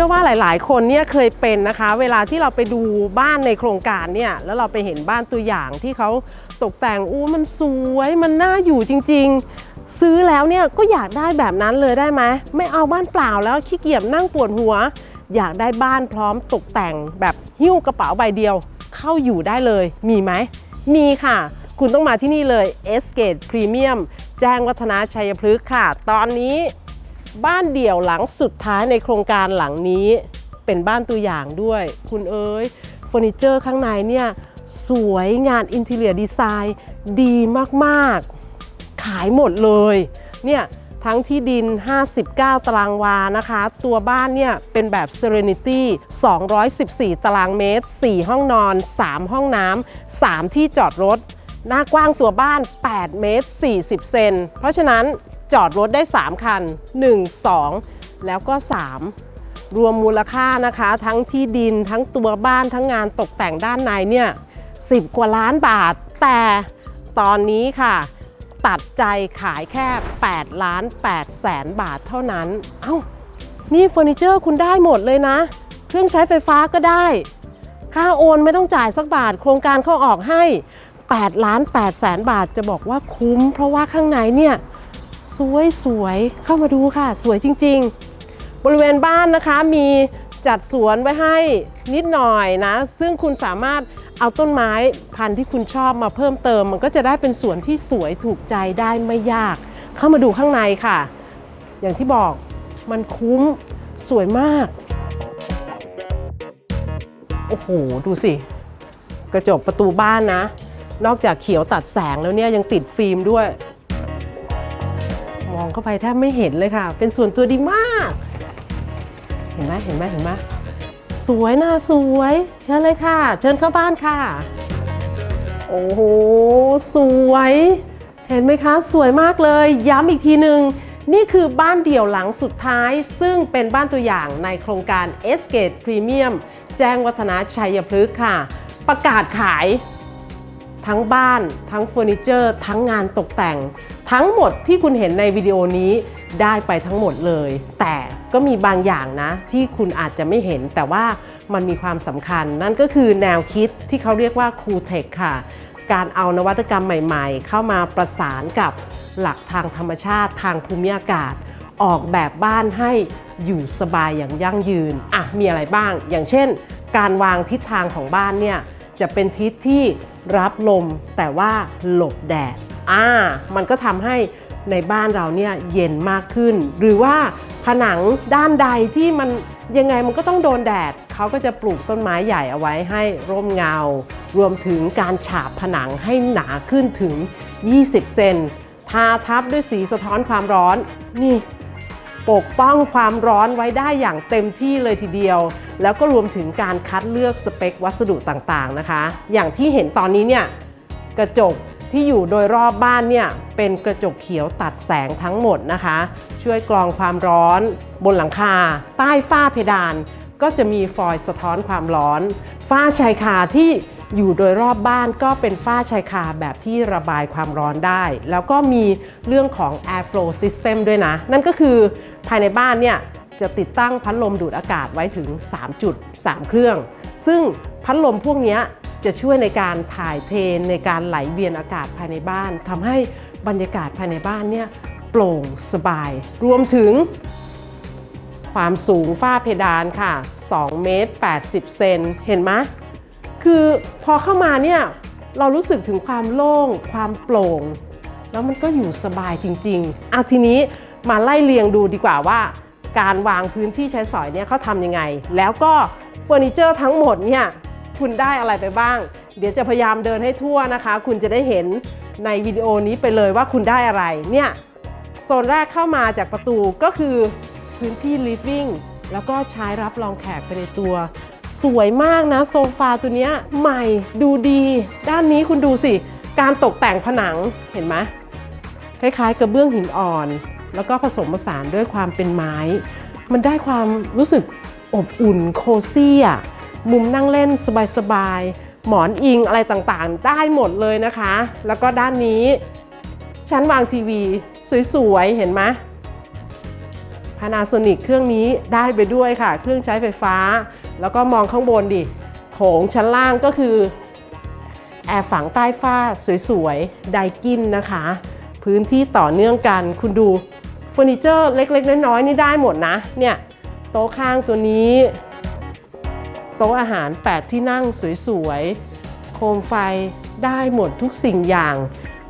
ชื่อว่าหลาย ๆ คนเนี่ยเคยเป็นนะคะ เวลาที่เราไปดูบ้านในโครงการเนี่ยแล้วเราไปเห็นบ้านตัวอย่างที่เขาตกแต่งอู้มันสวยมันน่าอยู่จริง ๆ ซื้อแล้วเนี่ยก็อยากได้แบบนั้นเลยได้ไหมไม่เอาบ้านเปล่าแล้วขี้เกียจนั่งปวดหัว อยากได้บ้านพร้อมตกแต่งแบบหิ้วกระเป๋าใบเดียว เข้าอยู่ได้เลยมีไหมมีค่ะ คุณต้องมาที่นี่เลย e s g a t e Premium แจ้งวัฒนาชัยพฤกษ์ค่ะ ตอนนี้ บ้านเดี่ยวหลังสุดท้ายในโครงการหลังนี้เป็นบ้านตัวอย่างด้วย คุณเอ๋ยเฟอร์นิเจอร์ข้างในเนี่ยสวยงานอินเท i รียดีไซน์ดีมากๆ ขายหมดเลยเนี่ยทั้งที่ดิน 59 ตารางวานะคะ ตัวบ้านเนี่ยเป็นแบบ Serenity 214 ตารางเมตร 4 ห้องนอน 3 ห้องน้ำ 3 ที่จอดรถ หน้ากว้างตัวบ้าน 8 เมตร 40 เซน เพราะฉะนั้นจอดรถได้ 3 คัน 1 2 แล้วก็ 3 รวมมูลค่านะคะ ทั้งที่ดินทั้งตัวบ้านทั้งงานตกแต่งด้านในเนี่ย10 กว่าล้านบาท แต่ตอนนี้ค่ะ ตัดใจขายแค่ 8 ล้าน8แสนบาทเท่านั้น เอ้า นี่เฟอร์นิเจอร์คุณได้หมดเลยนะ เครื่องใช้ไฟฟ้าก็ได้ ค่าโอนไม่ต้องจ่ายสักบาท โครงการเขาออกให้ 8ล้าน8แสนบาทจะบอกว่าคุ้ม เพราะว่าข้างในเนี่ยสวยสวยๆเข้ามาดูค่ะ สวยจริง ๆ บริเวณบ้านนะคะมีจัดสวนไว้ให้นิดหน่อยนะ ซึ่งคุณสามารถเอาต้นไม้พันธุ์ที่คุณชอบมาเพิ่มเติม มันก็จะได้เป็นสวนที่สวยถูกใจได้ไม่ยาก เข้ามาดูข้างในค่ะ อย่างที่บอกมันคุ้มสวยมาก โอ้โห ดูสิ กระจกประตูบ้านนะ นอกจากเขียวตัดแสงแล้วเนี่ยยังติดฟิล์มด้วย มองเข้าไปแทบไม่เห็นเลยค่ะ เป็นส่วนตัวดีมาก เห็นไหมเห็นไหมเห็นไหมสวยน่าสวย เชิญเลยค่ะ เชิญเข้าบ้านค่ะ โอ้โห สวย เห็นไหมคะ สวยมากเลย ย้ำอีกทีหนึ่งนี่คือบ้านเดี่ยวหลังสุดท้าย ซึ่งเป็นบ้านตัวอย่างในโครงการ e s g a t e Premium แจ้งวัฒนาชัยพฤกษ์ค่ะ ประกาศขาย ทั้งบ้าน ทั้งเฟอร์นิเจอร์ ทั้งงานตกแต่ง ทั้งหมดที่คุณเห็นในวิดีโอนี้ได้ไปทั้งหมดเลย แต่ก็มีบางอย่างนะที่คุณอาจจะไม่เห็นแต่ว่ามันมีความสำคัญ นั่นก็คือแนวคิดที่เขาเรียกว่า Cool Tech ค่ะ การเอานวัตกรรมใหม่ๆ เข้ามาประสานกับหลักทางธรรมชาติทางภูมิอากาศ ออกแบบบ้านให้อยู่สบายอย่างยั่งยืนอะมีอะไรบ้าง อย่างเช่น การวางทิศทางของบ้านเนี่ยจะเป็นทิศที่ รับลมแต่ว่าหลบแดดอ่ามันก็ทำให้ในบ้านเราเนี่ยเย็นมากขึ้น หรือว่าผนังด้านใดที่มันยังไงมันก็ต้องโดนแดดเขาก็จะปลูกต้นไม้ใหญ่เอาไว้ให้ร่มเงา รวมถึงการฉาบผนังให้หนาขึ้นถึง 20 เซนทาทับด้วยสีสะท้อนความร้อนนี่ ปกป้องความร้อนไว้ได้อย่างเต็มที่เลยทีเดียว แล้วก็รวมถึงการคัดเลือกสเปควัสดุต่างๆนะคะ อย่างที่เห็นตอนนี้เนี่ยกระจกที่อยู่โดยรอบบ้านเนี่ยเป็นกระจกเขียวตัดแสงทั้งหมดนะคะ ช่วยกรองความร้อน บนหลังคา ใต้ฝ้าเพดาน ก็จะมีฟอยล์สะท้อนความร้อน ฝ้าชายคาที่ อยู่โดยรอบบ้านก็เป็นฝ้าชายคาแบบที่ระบายความร้อนได้ แล้วก็มีเรื่องของ airflow system ด้วยนะ นั่นก็คือภายในบ้านเนี่ยจะติดตั้งพัดลมดูดอากาศไว้ถึง 3 จุด 3 เครื่อง ซึ่งพัดลมพวกนี้จะช่วยในการถ่ายเทในการไหลเวียนอากาศภายในบ้าน ทำให้บรรยากาศภายในบ้านเนี่ยโปร่งสบาย รวมถึง ความสูงฝ้าเพดานค่ะ2เมตร80 เซน เห็นไหม คือพอเข้ามาเนี่ยเรารู้สึกถึงความโล่ง ความโปร่ง แล้วมันก็อยู่สบายจริงๆเอาทีนี้มาไล่เรียงดูดีกว่าว่า การวางพื้นที่ใช้สอยเนี่ยเขาทำยังไง แล้วก็เฟอร์นิเจอร์ทั้งหมดเนี่ยคุณได้อะไรไปบ้าง เดี๋ยวจะพยายามเดินให้ทั่วนะคะ คุณจะได้เห็นในวิดีโอนี้ไปเลยว่าคุณได้อะไรเนี่ยโซนแรกเข้ามาจากประตูก็คือพื้นที่ living แล้วก็ใช้รับรองแขกไปในตัว สวยมากนะโซฟาตัวนี้ใหม่ดูดี ด้านนี้คุณดูสิ การตกแต่งผนังเห็นไหมคล้ายๆกระเบื้องหินอ่อน แล้วก็ผสมผสานด้วยความเป็นไม้ มันได้ความรู้สึกอบอุ่นโคซี่อะมุมนั่งเล่นสบายๆ หมอนอิงอะไรต่างๆ ได้หมดเลยนะคะ แล้วก็ด้านนี้ ชั้นวางทีวี สวยๆ เห็นไหม Panasonic เครื่องนี้ได้ไปด้วยค่ะ เครื่องใช้ไฟฟ้า แล้วก็มองข้างบนดิโถงชั้นล่างก็คือ แอร์ฝังใต้ฝ้าสวยๆไดกินนะคะ พื้นที่ต่อเนื่องกัน คุณดูเฟอร์นิเจอร์เล็กๆน้อยๆนี่ได้หมดนะ เนี่ย โต๊ะข้างตัวนี้ โต๊ะอาหาร 8 ที่นั่งสวยๆ โคมไฟได้หมดทุกสิ่งอย่าง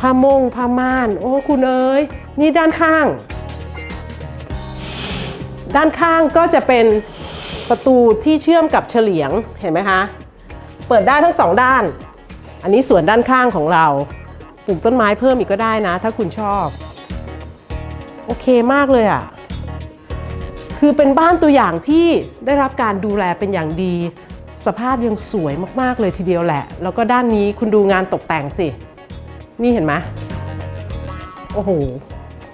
ผ้ามงผ้าม่าน โอ้คุณเอ๋ยนี่ด้านข้าง ด้านข้างก็จะเป็น ประตูที่เชื่อมกับเฉลียงเห็นไหมคะ เปิดได้ทั้งสองด้าน อันนี้ส่วนด้านข้างของเราปลูกต้นไม้เพิ่มอีกก็ได้นะ ถ้าคุณชอบ โอเคมากเลยอะ่ะ คือเป็นบ้านตัวอย่างที่ได้รับการดูแลเป็นอย่างดี สภาพยังสวยมากๆเลยทีเดียวแหละ แล้วก็ด้านนี้คุณดูงานตกแต่งสิ นี่เห็นไหมโอ้โห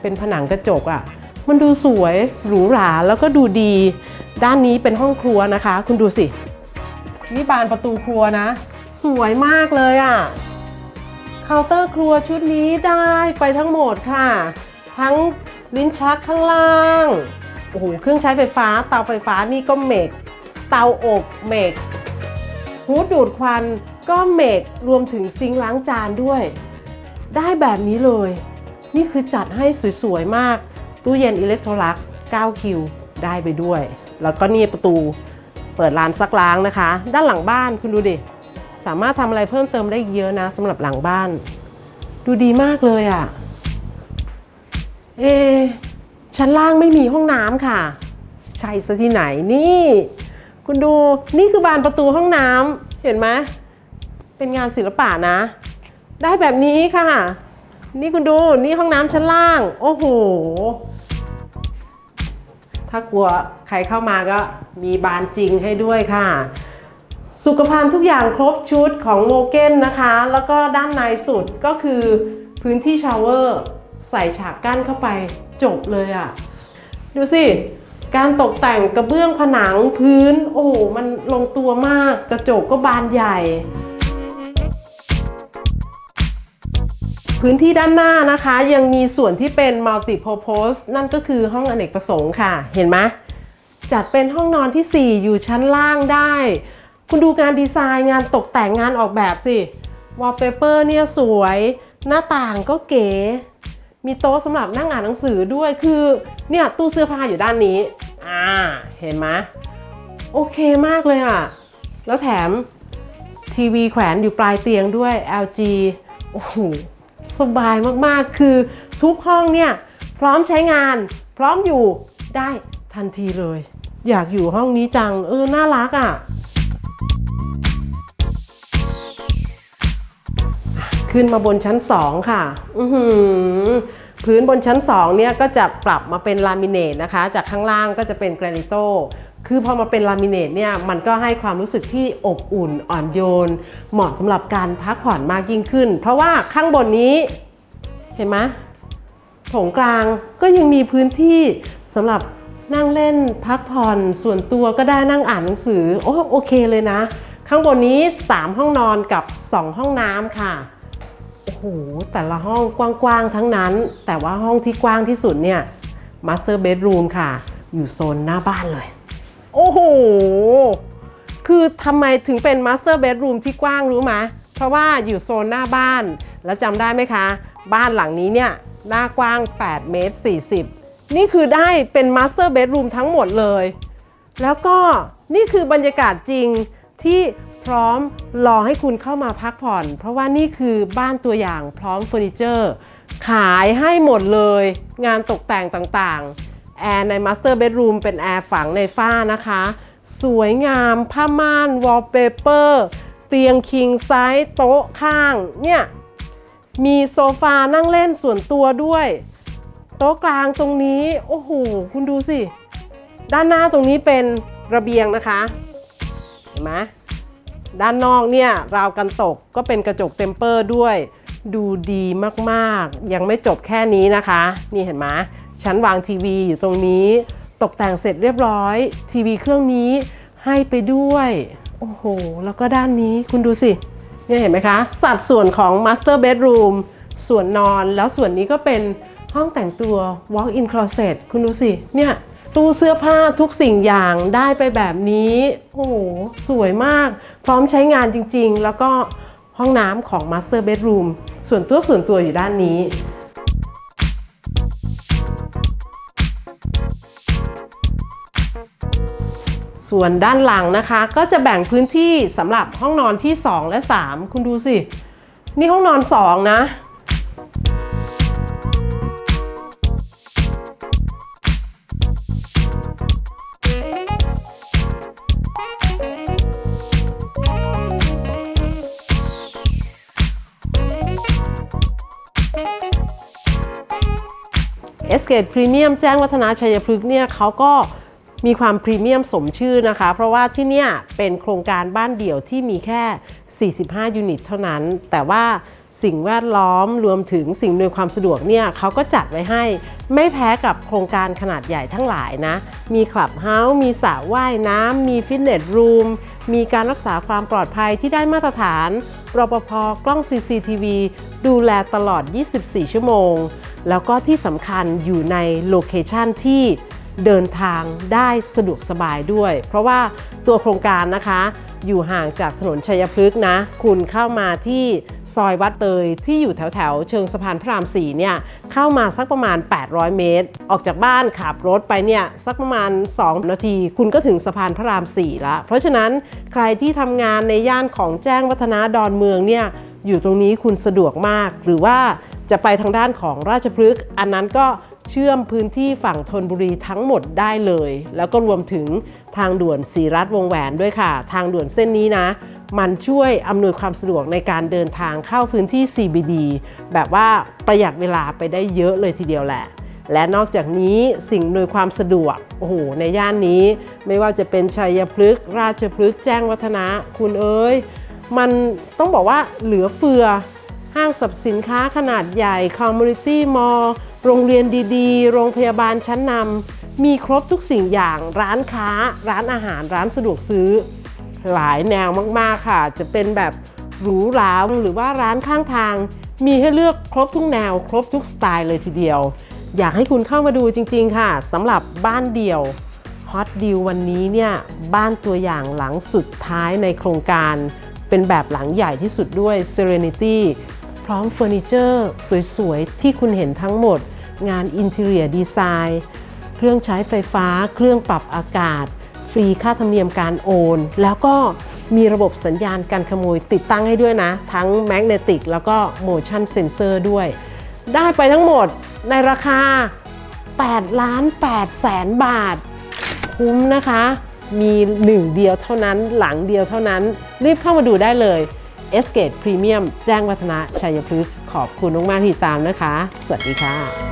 เป็นผนังกระจกอะ่ะ มันดูสวยหรูหราแล้วก็ดูดี ด้านนี้เป็นห้องครัวนะคะ คุณดูสิ นี่บานประตูครัวนะ สวยมากเลยอะ่ะเคาน์เตอร์ครัวชุดนี้ได้ไปทั้งหมดค่ะ ทั้งลิ้นชักข้างล่างโอ้โหเครื่องใช้ไฟฟ้าเตาไฟฟ้านี่ก็เมกเตาอบเมกฮูดดูดควันก็เมกรวมถึงซิงล้างจานด้วย ได้แบบนี้เลย นี่คือจัดให้สวยๆมาก ตู้เย็นอิเล็กโทรลัก9คิวได้ไปด้วย แล้วก็นี่ประตูเปิดร้านซักล้างนะคะ ด้านหลังบ้านคุณดูดิ สามารถทำอะไรเพิ่มเติมได้อีกเยอะนะสำหรับหลังบ้าน ดูดีมากเลยอะ่ะ เอ ชั้นล่างไม่มีห้องน้ำค่ะ ใช่ซะที่ไหนนี่ คุณดูนี่คือบานประตูห้องน้ำเห็นไหมเป็นงานศิลปะนะ ได้แบบนี้ค่ะ นี่คุณดูนี่ห้องน้ำชั้นล่าง โอ้โห ถ้ากลัวใครเข้ามาก็มีบานจริงให้ด้วยค่ะ สุขภัณฑ์ทุกอย่างครบชุดของโมเกนนะคะ แล้วก็ด้านในสุดก็คือพื้นที่ชาวเวอร์ใส่ฉากกั้นเข้าไปจบเลยอะ่ะ ดูสิ การตกแต่งกระเบื้องผนังพื้น โอ้โห มันลงตัวมากกระจกก็บานใหญ่ พื้นที่ด้านหน้านะคะ ยังมีส่วนที่เป็น multi purpose นั่นก็คือห้องอเนกประสงค์ค่ะ เห็นไหมจัดเป็นห้องนอนที่ 4 อยู่ชั้นล่างได้ คุณดูการดีไซน์งานตกแต่งงานออกแบบสิวอลเปเปอร์เนี่ยสวย หน้าต่างก็เก๋ มีโต๊ะสำหรับนั่งอ่านหนังสือด้วยคือเนี่ยตู้เสื้อผ้าอยู่ด้านนี้ อ่า เห็นไหมโอเคมากเลยอะ แล้วแถมทีวีแขวนอยู่ปลายเตียงด้วย LG โอ้โห สบายมากๆ คือทุกห้องเนี่ยพร้อมใช้งาน พร้อมอยู่ได้ทันทีเลย อยากอยู่ห้องนี้จัง เออ น่ารักอะ ขึ้นมาบนชั้น2ค่ะ อือพื้นบนชั้น2เนี่ยก็จะปรับมาเป็นลามิเนตนะคะ จากข้างล่างก็จะเป็นแกรนิโต คือพอมาเป็นลามิเนตเนี่ยมันก็ให้ความรู้สึกที่อบอุ่นอ่อนโยน เหมาะสำหรับการพักผ่อนมากยิ่งขึ้น เพราะว่าข้างบนนี้เห็นไหมถงกลางก็ยังมีพื้นที่สำหรับนั่งเล่นพักผ่อนส่วนตัวก็ได้นั่งอ่านหนังสือโอ้โอเคเลยนะ ข้างบนนี้ 3 ห้องนอนกับ 2 ห้องน้ำค่ะโอ้โหแต่ละห้องกว้างๆทั้งนั้น แต่ว่าห้องที่กว้างที่สุดเนี่ย Master Bedroom ค่ะ อยู่โซนหน้าบ้านเลย โอ้โห คือทำไมถึงเป็น Master Bedroom ที่กว้างรู้ไหมเพราะว่าอยู่โซนหน้าบ้าน แล้วจำได้ไหมคะ บ้านหลังนี้เนี่ยหน้ากว้าง 8 เมตร 40 นี่คือได้เป็น Master Bedroom ทั้งหมดเลย แล้วก็นี่คือบรรยากาศจริงที่พร้อมรอให้คุณเข้ามาพักผ่อน เพราะว่านี่คือบ้านตัวอย่างพร้อมเฟอร์นิเจอร์ ขายให้หมดเลย งานตกแต่งต่างๆ แอร์ใน Master Bedroom เป็นแอร์ฝังในฝ้านะคะ สวยงามผ้าม่านวอลเปเปอร์เตียงคิงไซส์โต๊ะข้าง เนี่ย มีโซฟานั่งเล่นส่วนตัวด้วย โต๊ะกลางตรงนี้ โอ้โห คุณดูสิ ด้านหน้าตรงนี้เป็นระเบียงนะคะ เห็นไหมด้านนอกเนี่ยราวกันตกก็เป็นกระจกเต็มเปอร์ด้วย ดูดีมากๆ ยังไม่จบแค่นี้นะคะ นี่เห็นไหม ชั้นวางทีวีอยู่ตรงนี้ ตกแต่งเสร็จเรียบร้อย ทีวีเครื่องนี้ให้ไปด้วย โอ้โห แล้วก็ด้านนี้คุณดูสิเนี่ยเห็นไหมคะ สัดส่วนของ Master Bedroom ส่วนนอนแล้วส่วนนี้ก็เป็นห้องแต่งตัว Walk-in Closet คุณดูสิ เนี่ยตู้เสื้อผ้าทุกสิ่งอย่างได้ไปแบบนี้ โอ้โห สวยมาก พร้อมใช้งานจริงๆ แล้วก็ห้องน้ำของ Master Bedroom ส่วนตัวส่วนตัวอยู่ด้านนี้ ส่วนด้านหลังนะคะ ก็จะแบ่งพื้นที่สำหรับห้องนอนที่ 2 และ 3 คุณดูสิ นี่ห้องนอน 2 นะ เอสเกตพรีเมียมแจ้งวัฒนาชัยพฤกษ์เนี่ยเขาก็ มีความพรีเมียมสมชื่อนะคะ เพราะว่าที่เนี่ยเป็นโครงการบ้านเดี่ยวที่มีแค่ 45 ยูนิตเท่านั้น แต่ว่าสิ่งแวดล้อมรวมถึงสิ่งอำนวยความสะดวกเนี่ยเขาก็จัดไว้ให้ ไม่แพ้กับโครงการขนาดใหญ่ทั้งหลายนะ มีคลับเฮาส์มีสระว่ายน้ำมีฟิตเนสรูม มีการรักษาความปลอดภัยที่ได้มาตรฐานรปภกล้อง CCTV ดูแลตลอด 24 ชั่วโมง แล้วก็ที่สำคัญอยู่ในโลเคชันที่ เดินทางได้สะดวกสบายด้วย เพราะว่าตัวโครงการนะคะ อยู่ห่างจากถนนชัยพฤกษ์นะ คุณเข้ามาที่ซอยวัดเตยที่อยู่แถวแถวเชิงสะพานพระราม4เนี่ยเข้ามาสักประมาณ 800 เมตร ออกจากบ้านขับรถไปเนี่ยสักประมาณ 2 นาที คุณก็ถึงสะพานพระราม4แล้วเพราะฉะนั้นใครที่ทำงานในย่านของแจ้งวัฒนาดอนเมืองเนี่ยอยู่ตรงนี้คุณสะดวกมาก หรือว่าจะไปทางด้านของราชพฤกษ์อันนั้นก็ เชื่อมพื้นที่ฝั่งธนบุรีทั้งหมดได้เลย แล้วก็รวมถึงทางด่วนสีรัฐวงแหวนด้วยค่ะ ทางด่วนเส้นนี้นะ มันช่วยอำนวยความสะดวกในการเดินทางเข้าพื้นที่ CBD แบบว่าประหยัดเวลาไปได้เยอะเลยทีเดียวแหละและนอกจากนี้สิ่งอำนวยความสะดวกโอ้โหในย่านนี้ ไม่ว่าจะเป็นชัยพฤกษ์ราชพฤกษ์แจ้งวัฒนะ คุณเอ้ย มันต้องบอกว่าเหลือเฟือห้างสรรพสินค้าขนาดใหญ่คอมมูนิตี้มอล โรงเรียนดีๆ โรงพยาบาลชั้นนำมีครบทุกสิ่งอย่างร้านค้า ร้านอาหารร้านสะดวกซื้อ หลายแนวมากๆค่ะ จะเป็นแบบหรูหราหรือว่าร้านข้างทาง มีให้เลือกครบทุกแนว ครบทุกสไตล์เลยทีเดียว อยากให้คุณเข้ามาดูจริงๆค่ะสำหรับบ้านเดี่ยวฮอตดีลวันนี้เนี่ยบ้านตัวอย่างหลังสุดท้ายในโครงการ เป็นแบบหลังใหญ่ที่สุดด้วย Serenity ร้อมเฟอร์นิเจอร์สวยๆ ที่คุณเห็นทั้งหมด งานอินเท i รียดีไซน์เครื่องใช้ไฟฟ้า เครื่องปรับอากาศ ฟรีค่าธรรมเนียมการโอน แล้วก็มีระบบสัญญาณการขโมยติดตั้งให้ด้วยนะ ทั้ง Magnetic แล้วก็ Motion Sensor ด้วย ได้ไปทั้งหมดในราคา8ล้าน8แสนบาท คุ้มนะคะ มีหนึ่งเดียวเท่านั้นหลังเดียวเท่านั้น รีบเข้ามาดูได้เลย e s c a p e Premium แจ้งวัฒนะชัยพฤกษ์ขอบคุณมากๆที่ตามนะคะ สวัสดีค่ะ